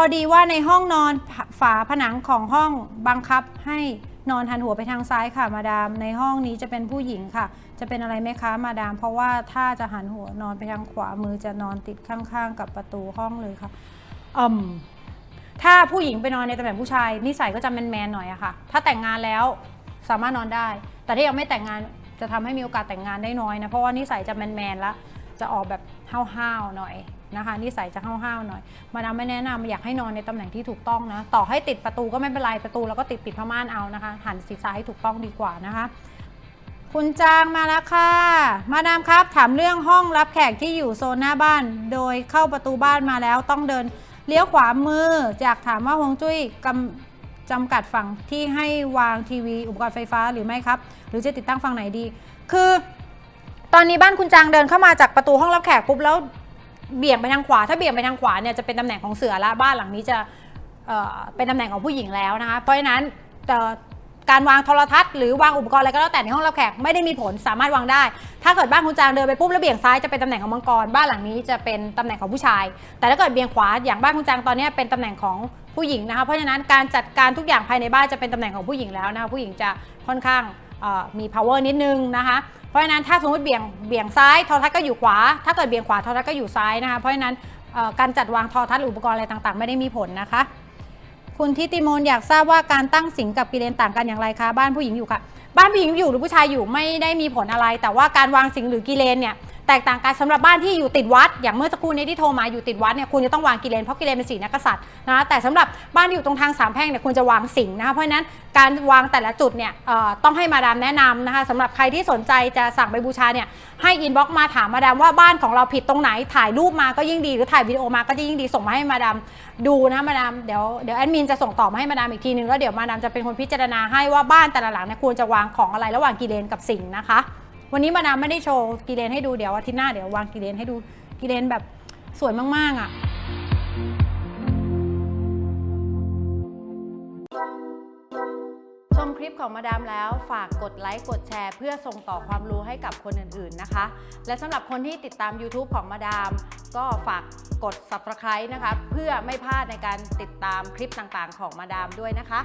อดีว่าในห้องนอนฝาผนังของห้องบังคับให้นอนหันหัวไปทางซ้ายค่ะมาดาม ในห้องนี้จะเป็นผู้หญิงค่ะ จะเป็นอะไรไหมคะมาดาม เพราะว่าถ้าจะหันหัวนอนไปทางขวามือจะนอนติดข้างๆ กับประตูห้องเลยค่ะอืมถ้าผู้หญิงไปนอนในตำแหน่งผู้ชายนิสัยก็จะแมนๆหน่อยอะค่ะ ถ้าแต่งงานแล้วสามารถนอนได้ แต่ถ้ายังไม่แต่งงานจะทำให้มีโอกาสแต่งงานได้น้อยนะเพราะว่านิสัยจะแมนๆแล้วจะออกแบบห้าวๆหน่อย นะคะนิสัยจะห้าวๆหน่อย มาดามไม่แนะนำอยากให้นอนในตำแหน่งที่ถูกต้องนะ ต่อให้ติดประตูก็ไม่เป็นไรประตูแล้วก็ติดปิดผ้าม่านเอานะคะ หันศีรษะให้ถูกต้องดีกว่านะคะ คุณจางมาแล้วค่ะ มาดามครับถามเรื่องห้องรับแขกที่อยู่โซนหน้าบ้าน โดยเข้าประตูบ้านมาแล้วต้องเดินเลี้ยวขวามือจากถามว่าฮวงจุ้ยกำจำกัดฝั่งที่ให้วางทีวีอุปกรณ์ไฟฟ้าหรือไม่ครับ หรือจะติดตั้งฝั่งไหนดี คือตอนนี้บ้านคุณจางเดินเข้ามาจากประตูห้องรับแขกปุ๊บแล้ว เบี่ยงไปทางขวา ถ้าเบี่ยงไปทางขวาเนี่ยจะเป็นตำแหน่งของเสือละบ้านหลังนี้จะเเป็นตำแหน่งของผู้หญิงแล้วนะคะ เพราะฉะนั้นการวางโทรทัศน์หรือวางอุปกรณ์อะไรก็แล้วแต่ในห้องรับแขกไม่ได้มีผลสามารถวางได้ ถ้าเกิดบ้านคุณจางเดินไปปุ๊บแล้วเบี่ยงซ้ายจะเป็นตำแหน่งของมังกรบ้านหลังนี้จะเป็นตำแหน่งของผู้ชาย แต่ถ้าเกิดเบี่ยงขวาอย่างบ้านคุณจางตอนนี้เป็นตำแหน่งของผู้หญิงนะคะเพราะฉะนั้นการจัดการทุกอย่างภายในบ้านจะเป็นตำแหน่งของผู้หญิงแล้วนะคะผู้หญิงจะค่อนข้าง มี power นิดนึงนะคะ เพราะฉะนั้นถ้าสมมติเบี่ยงเบี่ยงซ้ายทรทัศน์ก็อยู่ขวา ถ้าเกิดเบี่ยงขวาทรทัศน์ก็อยู่ซ้ายนะคะ เพราะฉะนั้นการจัดวางทรทัศน์ออุปกรณ์อะไรต่างๆ ไม่ได้มีผลนะคะ คุณทิติมนอยากทราบว่าการตั้งสิงกับกิเลนต่างกันอย่างไรคะบ้านผู้หญิงอยู่ค่ะ บ้านผู้หญิงอยู่หรือผู้ชายอยู่ไม่ได้มีผลอะไร แต่ว่าการวางสิงหรือกิเลนเนี่ย แตกต่างกันสำหรับบ้านที่อยู่ติดวัด อย่างเมื่อสักครู่นี้ที่โทรมาอยู่ติดวัดเนี่ยคุณจะต้องวางกิเลนเพราะกิเลนเป็นสีนักษัตริย์นะแต่สำหรับบ้านที่อยู่ตรงทางสามแพร่งเนี่ยคุณจะวางสิงนะคะเพราะฉะนั้นการวางแต่ละจุดเนี่ยต้องให้มาดามแนะนำนะคะสำหรับใครที่สนใจจะสั่งไปบูชาเนี่ยให้อินบ็อกมาถามมาดามว่าบ้านของเราผิดตรงไหนถ่ายรูปมาก็ยิ่งดีหรือถ่ายวิดีโอมาก็จะยิ่งดีส่งมาให้มาดามดูนะมาดามเดี๋ยวเดี๋ยวแอดมินจะส่งต่อมาให้มาดามอีกทีนึงแล้วเดี๋ยวมาดามจะเป็นคนพิจารณาให้ว่าบ้านแต่ละหลังเนี่ยควรจะวางของอะไรระหว่างกิเลนกับสิงนะคะ วันนี้มาดามไม่ได้โชว์กิเลนให้ดูเดี๋ยวอาทิตย์หน้าเดี๋ยววางกิเลนให้ดูกิเลนแบบสวยมากๆอะชมคลิปของมาดามแล้วฝากกดไลค์กดแชร์ เพื่อส่งต่อความรู้ให้กับคนอื่นๆนะคะ และสำหรับคนที่ติดตาม YouTube ของมาดาม ก็ฝากกด Subscribe นะคะ เพื่อไม่พลาดในการติดตามคลิปต่างๆ ของมาดามด้วยนะคะ